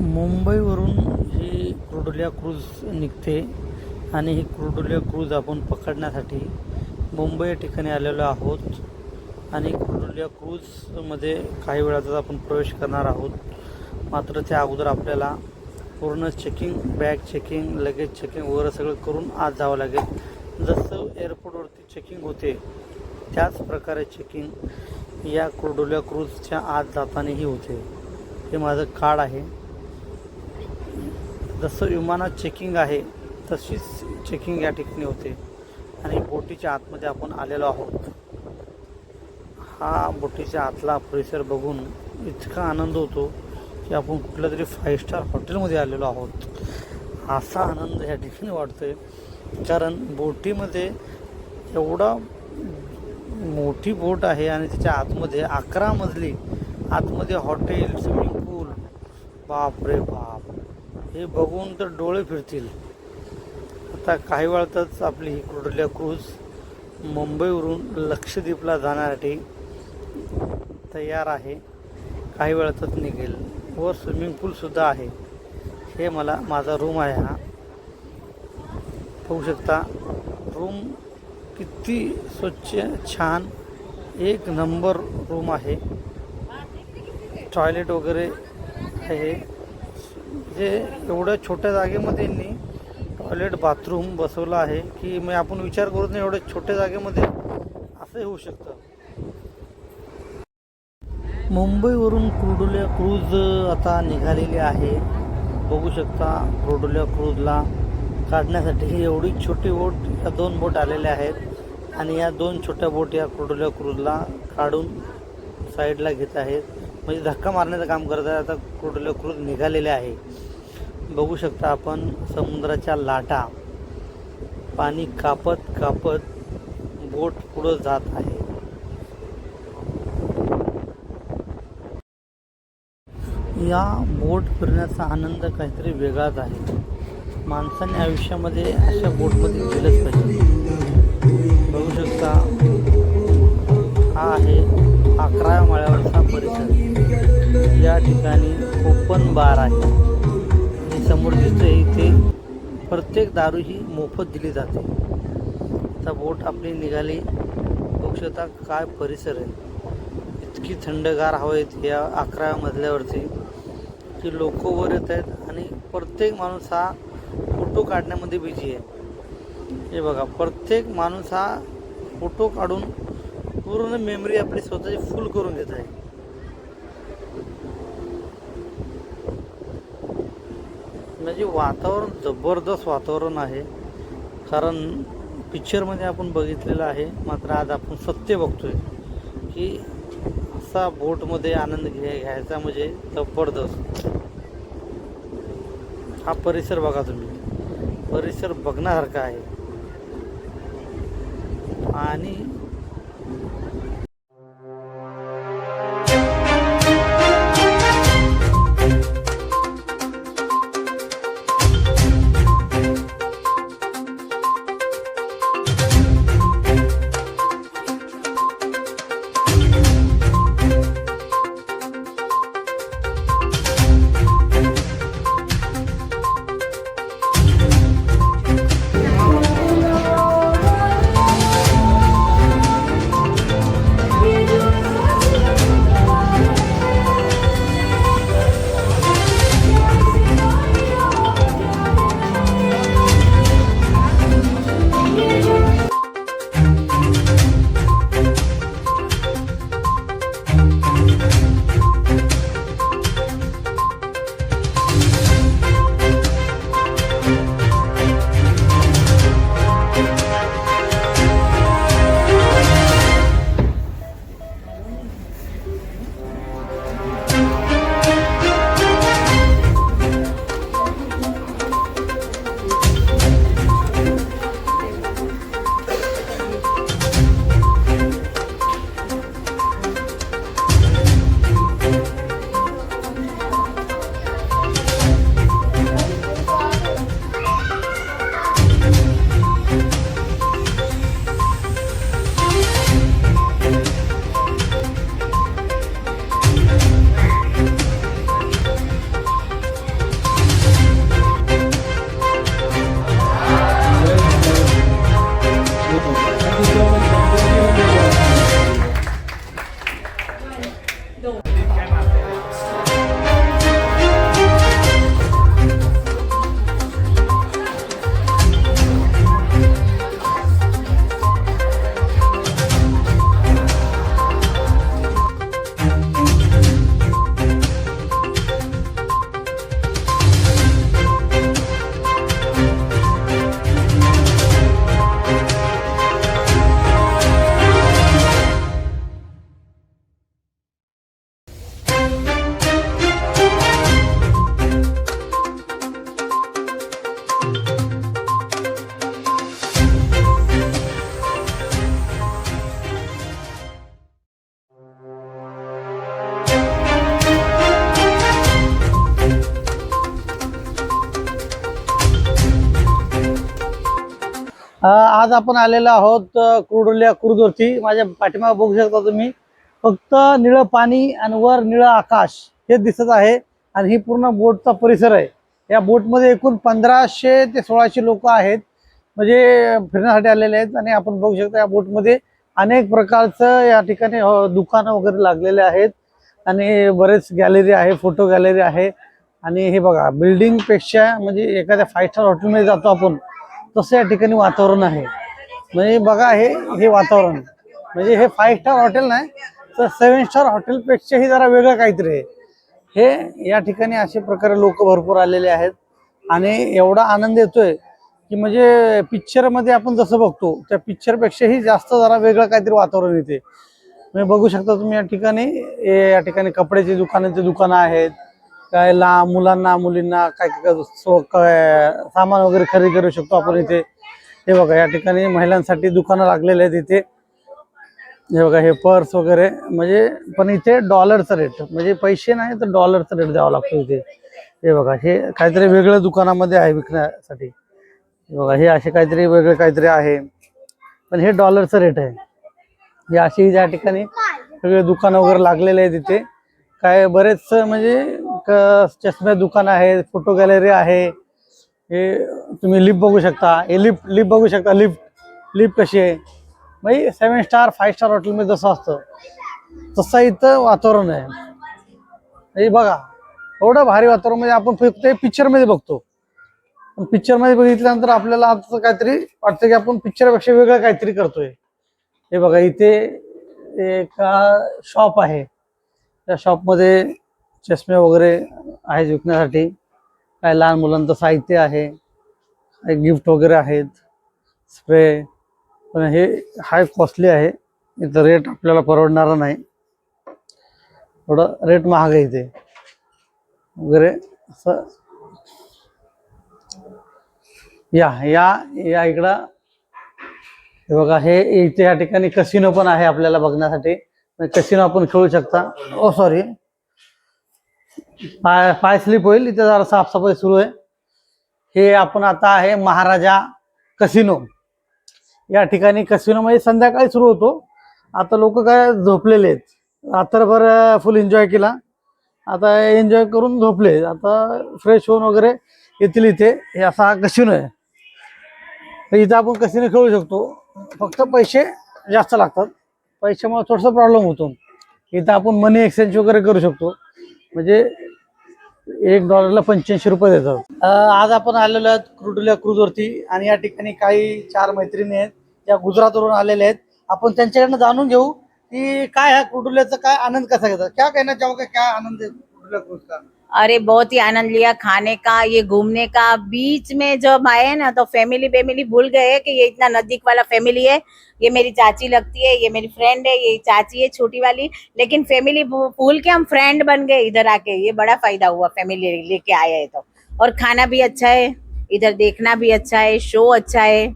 मुंबईवरून ही क्रुडोलिया क्रूज निघते आणि ही क्रुडोलिया क्रूज आपण पकडण्यासाठी मुंबई या ठिकाणी आलेलो आहोत. आणि क्रुडोलिया क्रूजमध्ये काही वेळातच आपण प्रवेश करणार आहोत. मात्र त्या अगोदर आपल्याला पूर्ण checking bag checking luggage checking वगैरे सगळं करून आत जावं लागेल. जसं एअरपोर्टवरती चेकिंग होते त्याच प्रकारे चेकिंग या क्रुडोलिया क्रूजच्या आत जातानाही होते. हे माझं कार्ड आहे. जसं विमानात चेकिंग आहे तशीच चेकिंग या ठिकाणी होते. आणि बोटीच्या आतमध्ये आपण आलेलो आहोत. हा बोटीच्या आतला परिसर बघून इतका आनंद होतो की आपण कुठल्या तरी फाईव्ह स्टार हॉटेलमध्ये आलेलो आहोत. असा आनंद या ठिकाणी वाटतोय कारण बोटीमध्ये एवढा मोठी बोट आहे आणि त्याच्या आतमध्ये अकरा मजली आतमध्ये हॉटेल स्विमिंग पूल. बाप रे बाप. हे बघून तर डोळे फिरतील. आता काही वेळातच आपली ही क्रुडल्या क्रूज मुंबईवरून लक्षद्वीपला जाण्यासाठी तयार आहे. काही वेळातच निघेल. व स्विमिंग पूलसुद्धा आहे. हे मला माझा रूम आहे हा. पाहू शकता रूम किती स्वच्छ छान. एक नंबर रूम आहे. टॉयलेट वगैरे आहे. जे एवढ्या छोट्या जागेमध्ये यांनी टॉयलेट बाथरूम बसवलं आहे की मग आपण विचार करत नाही एवढ्या छोट्या जागेमध्ये असंही होऊ शकतं. मुंबईवरून क्रुडोल्या क्रूज आता निघालेली आहे. बघू शकता क्रुडोलिया क्रूजला काढण्यासाठी ही एवढी छोटी बोट या दोन बोट आलेल्या आहेत. आणि या दोन छोट्या बोट या क्रुडोल्या क्रूजला काढून साईडला घेत आहेत. म्हणजे धक्का मारण्याचं काम करत आहे. आता क्रुडोलिया क्रूज निघालेले आहे. बघू शकता आपण समुद्राच्या लाटा. पाणी कापत कापत बोट पुढं जात आहे. या बोट फिरण्याचा आनंद काहीतरी वेगळाच आहे. माणसाने आयुष्यामध्ये अशा बोटमध्ये गेलंच पाहिजे. बघू शकता हा आहे अकरा माळ्यावरचा परिसर. या ठिकाणी ओपन बार आहे. आणि समोर दिसते इथे प्रत्येक दारू ही मोफत दिली जाते. आता बोट आपली निघाली. बघू काय परिसर आहे. इतकी थंडगार हवा येते या अकरा मजल्यावरती. की लोक वर येत आहेत आणि प्रत्येक माणूस हा फोटो काढण्यामध्ये बिझी आहे. हे बघा प्रत्येक माणूस हा फोटो काढून पूर्ण मेमरी आपली स्वतःची फुल करून घेत आहे. म्हणजे वातावरण जबरदस्त वातावरण आहे. कारण पिक्चरमध्ये आपण बघितलेलं आहे मात्र आज आपण सत्य बघतोय की असा बोटमध्ये आनंद घ्या घ्यायचा म्हणजे जबरदस्त. हा परिसर बघा तुम्ही. परिसर बघण्यासारखा आहे. आणि आज आपण आलेलो आहोत अ, कुर्डुल्या क्रुजवरती माझ्या पाठीमागे बघू शकता तुम्ही. फक्त निळं पाणी आणि वर निळं आकाश हे दिसत आहे आणि ही पूर्ण बोटचा परिसर आहे. या बोटमध्ये एकूण पंधराशे ते सोळाशे लोक आहेत. म्हणजे फिरण्यासाठी आलेले आहेत आणि आपण बघू शकता या बोटमध्ये अनेक प्रकारचं या ठिकाणी दुकानं वगैरे लागलेले आहेत. आणि बरेच गॅलरी आहे फोटो गॅलरी आहे. आणि हे बघा बिल्डिंगपेक्षा म्हणजे एखाद्या फाईव्ह स्टार हॉटेलमध्ये जातो आपण. तसं या ठिकाणी वातावरण आहे. म्हणजे बघा हे हे वातावरण. म्हणजे हे फाईव्ह स्टार हॉटेल नाही तर सेवन स्टार हॉटेलपेक्षाही जरा वेगळं काहीतरी आहे. हे या ठिकाणी असे प्रकारे लोक भरपूर आलेले आहेत. आणि एवढा आनंद येतोय की म्हणजे पिक्चरमध्ये आपण जसं बघतो त्या पिक्चरपेक्षाही जास्त जरा वेगळं काहीतरी वातावरण येते. म्हणजे बघू शकता तुम्ही या ठिकाणी या ठिकाणी कपड्याची दुकानाचे दुकानं आहेत. काय ला मुलांना मुलींना काय काय सामान वगैरे खरेदी करू शकतो आपण इथे. हे बघा या ठिकाणी महिलांसाठी दुकानं लागलेले आहेत इथे. हे बघा हे पर्स वगैरे. म्हणजे पण इथे डॉलरचा रेट म्हणजे पैसे नाही तर डॉलरचा रेट द्यावा लागतो इथे. हे बघा हे काहीतरी वेगळं दुकानामध्ये आहे विकण्यासाठी. हे बघा हे असे काहीतरी वेगळे काहीतरी आहे. पण हे डॉलरचं रेट आहे. हे अशी या ठिकाणी सगळे दुकानं वगैरे लागलेले आहेत इथे. काय बरेच म्हणजे चष्म्या दुकान आहे फोटो गॅलरी आहे. हे तुम्ही लिफ्ट बघू शकता. हे लिफ्ट लिफ्ट बघू शकता. लिफ्ट लिफ्ट कशी आहे? म्हणजे सेवन स्टार फाईव्ह स्टार हॉटेलमध्ये जसं असतं तसं इथं वातावरण आहे. म्हणजे बघा एवढं भारी वातावरण म्हणजे आपण फक्त पिक्चरमध्ये बघतो. पण पिक्चरमध्ये बघितल्यानंतर आपल्याला आता काहीतरी वाटतं की आपण पिक्चरपेक्षा वेगळं काहीतरी करतोय. हे बघा इथे एक शॉप आहे. त्या शॉपमध्ये चष्मे वगैरे आहेत विकण्यासाठी. काय लहान मुलांचं साहित्य आहे. काही गिफ्ट वगैरे आहेत. स्प्रे. पण हे हाय कॉस्टली आहे. इथं रेट आपल्याला परवडणारा नाही. थोडं रेट महाग आहे इथे. वगैरे असं. या या या इकडं. हे बघा हे इथे या ठिकाणी कसिनो पण आहे आपल्याला बघण्यासाठी. कसिनो आपण खेळू शकता. Oh, ओ सॉरी पाय पाय स्लिप होईल. इथे जरा साफसफाई सुरू आहे. हे आपण आता आहे महाराजा कसिनो. या ठिकाणी कसिनो म्हणजे संध्याकाळी सुरू होतो. आता लोक काय झोपलेले आहेत. रात्रभर फुल एन्जॉय केला. आता एन्जॉय करून झोपले. आता फ्रेश होऊन वगैरे येतील इथे. हे असा हा कसिनो आहे. तर इथं आपण कसिनो खेळू शकतो. फक्त पैसे जास्त लागतात. पैशामुळे थोडासा प्रॉब्लेम होतो. इथं आपण मनी एक्सचेंज वगैरे करू शकतो. म्हणजे एक डॉलरला पंच्याऐंशी रुपये देतात. आज आपण आलेलो आहोत क्रुडल्या क्रूजवरती आणि या ठिकाणी काही चार मैत्रिणी आहेत त्या गुजरातवरून आलेल्या आहेत. आपण त्यांच्याकडनं जाणून घेऊ की काय ह्या क्रुडुल्याचा काय आनंद कसा घेतात. क्या कहना चाहोगे क्या आनंद आहे क्रुडुल्या क्रूज का अरे बहुत ही आनंद लिया खाने का ये घूमने का। बीच में जब आए ना तो फैमिली फैमिली भूल गए कि ये इतना नज़दीक वाला फैमिली है। ये मेरी चाची लगती है ये मेरी फ्रेंड है ये चाची है छोटी वाली। लेकिन फैमिली भूल के हम फ्रेंड बन गए इधर आके। ये बड़ा फ़ायदा हुआ फैमिली लेके आए हैं तो। और खाना भी अच्छा है इधर देखना भी अच्छा है शो अच्छा है।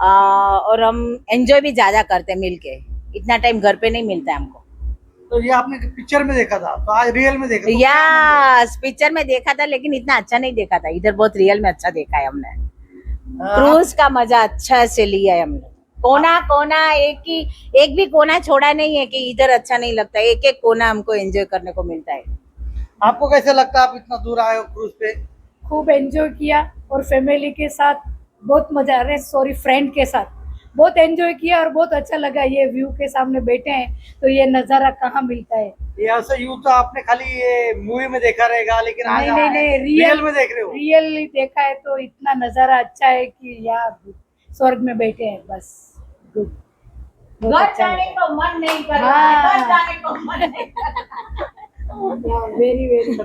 आ, और हम एंजॉय भी ज़्यादा करते हैं मिलके। इतना टाइम घर पे नहीं मिलता है हमको। तो ये आपने पिक्चर में देखा था तो आज रियल में देखा तो यस पिक्चर में देखा था लेकिन इतना अच्छा नहीं देखा था। इधर बहुत रियल में अच्छा देखा है हमने। क्रूज का मज़ा अच्छा से लिया है हमने। कोना कोना एक ही एक भी कोना छोड़ा नहीं है कि इधर अच्छा नहीं लगता एक एक कोना हमको एंजॉय करने को मिलता है। आपको कैसे लगता है आप इतना दूर आए हो क्रूज पे? खूब एंजॉय किया और फैमिली के साथ बहुत मज़ा आ रहा है सॉरी फ्रेंड के साथ। बहुत एंजॉय किया और बहुत अच्छा लगा ये व्यू के सामने बैठे हैं। तो ये नज़ारा कहाँ मिलता है? ये ऐसा यूँ तो आपने खाली ये मूवी में देखा रहेगा लेकिन नहीं नहीं नहीं रियल रियल में देख रहे हो। रियली देखा है तो इतना नज़ारा अच्छा है कि यहाँ स्वर्ग में बैठे हैं बस गुड घर अच्छा जाने को मन नहीं कर रहा हाँ। घर जाने को मन नहीं कर रहा। वेरी वेरी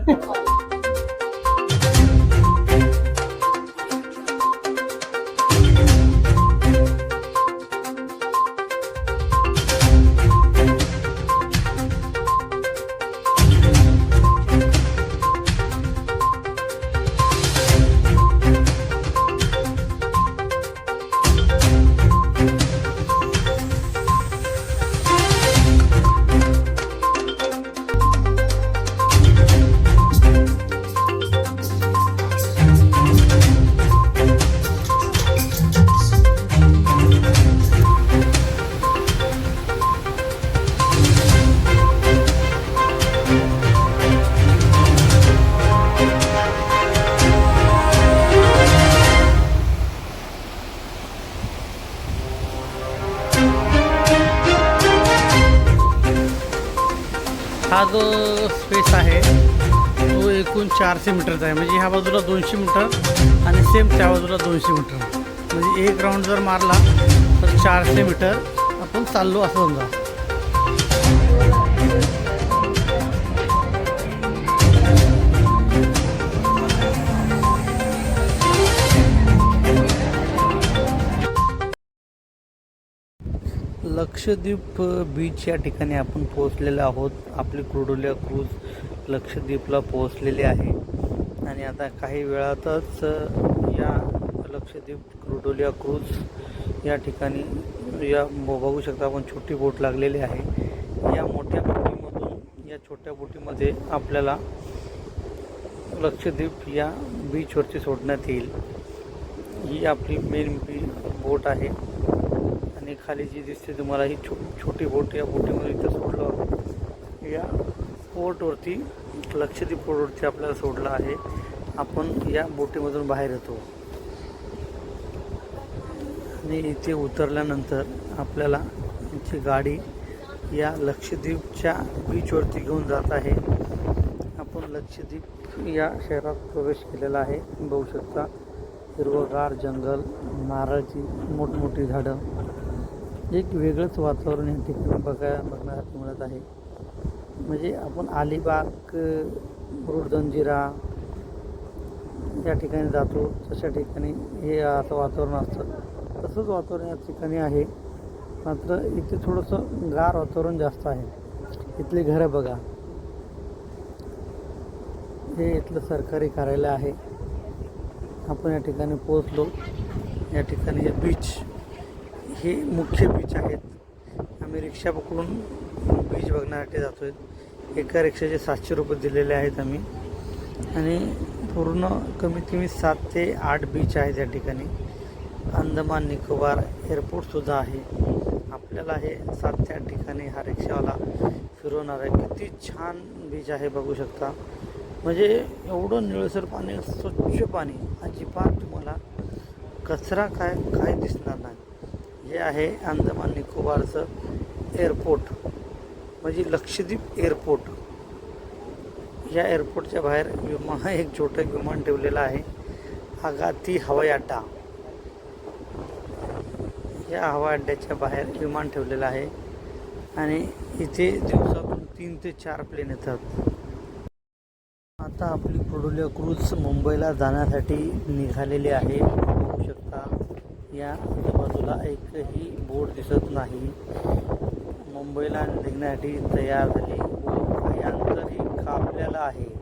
हा जो स्पेस आहे तो एकूण चारशे मीटरचा आहे. म्हणजे ह्या बाजूला दोनशे मीटर आणि सेम त्या बाजूला दोनशे मीटर म्हणजे एक राऊंड जर मारला तर चारशे मीटर आपण चाललो असं समजा. लक्षद्वीप बीच या ठिकाणी आपण पोहोचलेलो आहोत. आपली क्रुडोलिया क्रूज लक्षद्वीपला पोहोचलेली आहे. आणि आता काही वेळातच या लक्षद्वीप क्रुडोलिया क्रूज या ठिकाणी या ब- बघू शकता आपण छोटी बोट लागलेली आहे. या मोठ्या बोटीमधून या छोट्या बोटीमध्ये आपल्याला लक्षद्वीप या बीचवरती सोडण्यात येईल. ही आपली मेन बी बोट आहे. आणि खाली जी दिसते तुम्हाला ही छो छोटी बोट या बोटीमध्ये इथं सोडलं या पोर्टवरती लक्षद्वीप पोर्टवरती आपल्याला सोडलं आहे. आपण या बोटीमधून बाहेर येतो. आणि इथे उतरल्यानंतर आपल्याला यांची गाडी या लक्षद्वीपच्या बीचवरती घेऊन जात आहे. आपण लक्षद्वीप या शहरात प्रवेश केलेला आहे. बघू शकता हिरवगार जंगल नारळची मोठमोठी झाडं. एक वेगळंच वातावरण या ठिकाणी बघाय बघण्यासाठी मिळत आहे. म्हणजे आपण अलिबाग रोडजंजिरा या ठिकाणी जातो. तशा ठिकाणी हे असं वातावरण असतं. तसंच वातावरण या ठिकाणी आहे. मात्र इथे थोडंसं गार वातावरण जास्त आहे. इथली घरं बघा. हे इथलं सरकारी कार्यालय आहे. आपण या ठिकाणी पोहोचलो. या ठिकाणी हे बीच हे मुख्य बीच आहेत. आम्ही रिक्षा पकडून बीच बघण्यासाठी जातो आहे एका रिक्षाचे सातशे रुपये दिलेले आहेत आम्ही. आणि पूर्ण कमीत कमी सात ते आठ बीच आहेत या ठिकाणी. अंदमान निकोबार एअरपोर्टसुद्धा आहे. आपल्याला हे सात ते आठ ठिकाणी हा रिक्षावाला फिरवणार आहे. किती छान बीच आहे बघू शकता. म्हणजे एवढं निळसर पाणी स्वच्छ पाणी अजिबात तुम्हाला कचरा काय काय दिसणार नाही. हे आहे अंदमान निकोबारचं एअरपोर्ट. म्हणजे लक्षद्वीप एअरपोर्ट. या एअरपोर्टच्या बाहेर विमान एक छोटं विमान ठेवलेलं आहे. आगाती हवाई अड्डा या हवाई अड्ड्याच्या बाहेर विमान ठेवलेलं आहे. आणि इथे दिवसातून तीन ते चार प्लेन येतात. आता आपली प्रोडोलिया क्रूज मुंबईला जाण्यासाठी निघालेली आहे. बघू शकता या मला एकही बोट दिसत नाही. मुंबईला निघण्यासाठी तयार झाली. बोट काही अंतरही कापलेलं आहे.